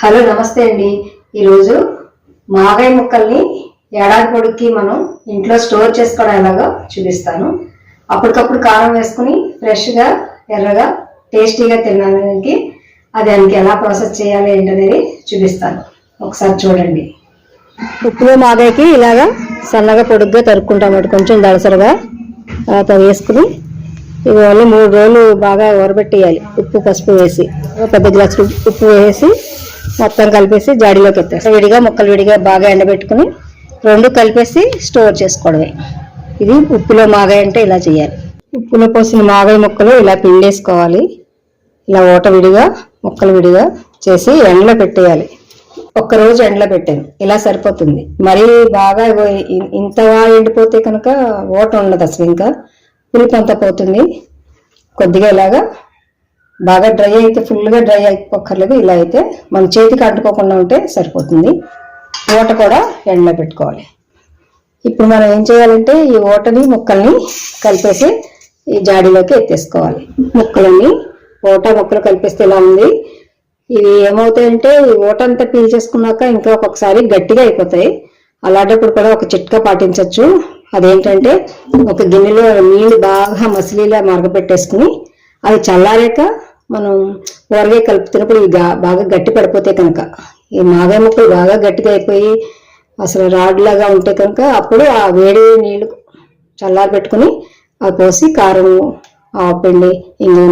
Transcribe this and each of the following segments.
Hello నమస్తే అండి. ఈరోజు మాగాయ ముక్కల్ని ఏడాది పొడికి మనం ఇంట్లో స్టోర్ చేసుకోవడం ఎలాగో చూపిస్తాను. అప్పటికప్పుడు కారం వేసుకుని ఫ్రెష్గా ఎర్రగా టేస్టీగా తినడానికి అది దానికి ఎలా ప్రాసెస్ చేయాలి ఏంటనేది చూపిస్తాను. ఒకసారి చూడండి. ఉప్పులో మాగాయకి ఇలాగా సన్నగా పొడుగ్గా తరుక్కుంటాం కొంచెం దళసరగా తర్వాత వేసుకుని ఇవన్నీ మూడు రోజులు బాగా ఊరబెట్టేయాలి. ఉప్పు పసుపు వేసి. ఒక పెద్ద గ్లాస్ ఉప్పు వేసి మొత్తం కలిపేసి జాడీలోకి ఎత్తేస్తాం. విడిగా ముక్కలు విడిగా బాగా ఎండబెట్టుకుని రెండు కలిపేసి స్టోర్ చేసుకోవడమే. ఇది ఉప్పులో మాగాయ అంటే ఇలా చేయాలి. ఉప్పులో పోసిన మాగాయ ముక్కలు ఇలా పిండేసుకోవాలి. ఇలా ఓట విడిగా ముక్కలు విడిగా చేసి ఎండలో పెట్టేయాలి. ఒక్క రోజు ఎండలో పెట్టాను. ఇలా సరిపోతుంది. మరీ బాగా ఇంతగా ఎండిపోతే కనుక ఓట ఉండదు అసలు ఇంకా. పులుపు అంతా పోతుంది. కొద్దిగా ఇలాగా బాగా డ్రై అయితే ఫుల్గా డ్రై అయిపోక్కర్లేదు ఇలా అయితే మన చేతికి అంటుకోకుండా ఉంటే సరిపోతుంది. ఓట కూడా ఎండలో పెట్టుకోవాలి. ఇప్పుడు మనం ఏం చేయాలంటే ఈ ఓటని ముక్కల్ని కలిపేసి ఈ జాడీలోకి ఎత్తేసుకోవాలి. ముక్కలన్నీ ఓట ముక్కలు కలిపేస్తే ఇలా ఉంది? ఇవి ఏమవుతాయంటే ఈ ఓట అంతా పీల్చేసుకున్నాక ఇంకా ఒక్కొక్కసారి గట్టిగా అయిపోతాయి. అలాంటప్పుడు కూడా ఒక చిట్కా పాటించవచ్చు. అదేంటంటే ఒక గిన్నెలో నీళ్ళు బాగా మసిలీలా మరగపెట్టేసుకుని అది చల్లారాక మనం ఊరగా కలుపుతున్నప్పుడు ఇవి బాగా గట్టి పడిపోతే కనుక. ఈ మాగాయ ముక్కలు బాగా గట్టిగా అయిపోయి అసలు రాడ్లాగా ఉంటే కనుక అప్పుడు ఆ వేడి నీళ్ళు చల్లారి పెట్టుకుని అవి పోసి కారం ఆవపిండి ఇంగు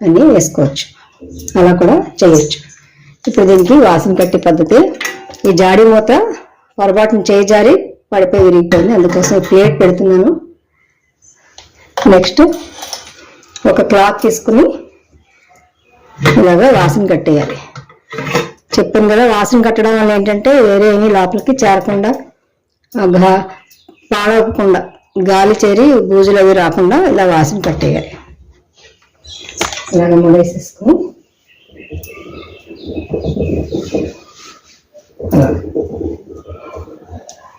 అన్నీ వేసుకోవచ్చు. అలా కూడా చేయొచ్చు. ఇప్పుడు దీనికి వాసన కట్టి పద్ధతి. ఈ జాడి మూత పొరపాటున చేయి జారి పడిపోయి విరిగిపోయింది. అందుకోసం ప్లేట్ పెడుతున్నాను. నెక్స్ట్ ఒక క్లాత్ తీసుకుని ఇలాగా వాసన కట్టేయాలి. చెప్పాను కదా వాసన కట్టడం వల్ల ఏంటంటే వేరే ఏమి లోపలికి చేరకుండా గా పాడవకుండా గాలి చేరి బూజులు అవి రాకుండా ఇలా వాసన కట్టేయాలి. ఇలాగ ముడేసేసుకుని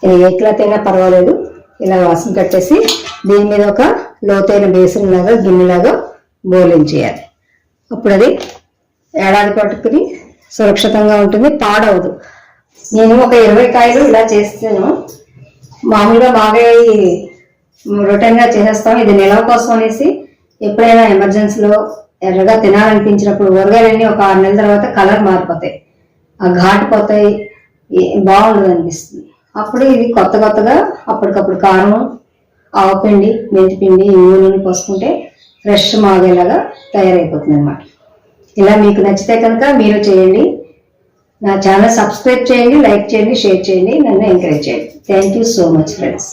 ఇది ఏ క్లాత్ అయినా పర్వాలేదు. ఇలా వాసన కట్టేసి దీని మీద ఒక లోతైన బేసిన్ లాగా గిన్నెలాగా బోలించేయాలి అప్పుడు అది ఏడాది పట్టుకుని సురక్షితంగా ఉంటుంది పాడవదు. నేను ఒక ఇరవై కాయలు ఇలా చేస్తాను. మామూలుగా బాగా రొటీన్గా చేసేస్తాం. ఇది నిలవ కోసం అనేసి ఎప్పుడైనా ఎమర్జెన్సీలో ఎర్రగా తినాలనిపించినప్పుడు ఊరగాయలన్నీ ఒక ఆరు నెలల తర్వాత కలర్ మారిపోతాయి. ఆ ఘాటు పోతాయి. బాగుండదు అనిపిస్తుంది. అప్పుడు ఇది కొత్త కొత్తగా అప్పటికప్పుడు కారం ఆవపిండి మెంతిపిండి ఇంగు నూనె పోసుకుంటే ఫ్రెష్ మాగేలాగా తయారైపోతుంది అనమాట ఇలా మీకు నచ్చితే కనుక మీరు చేయండి. నా ఛానల్ సబ్స్క్రైబ్ చేయండి లైక్ చేయండి షేర్ చేయండి నన్ను ఎంకరేజ్ చేయండి. Thank you so much friends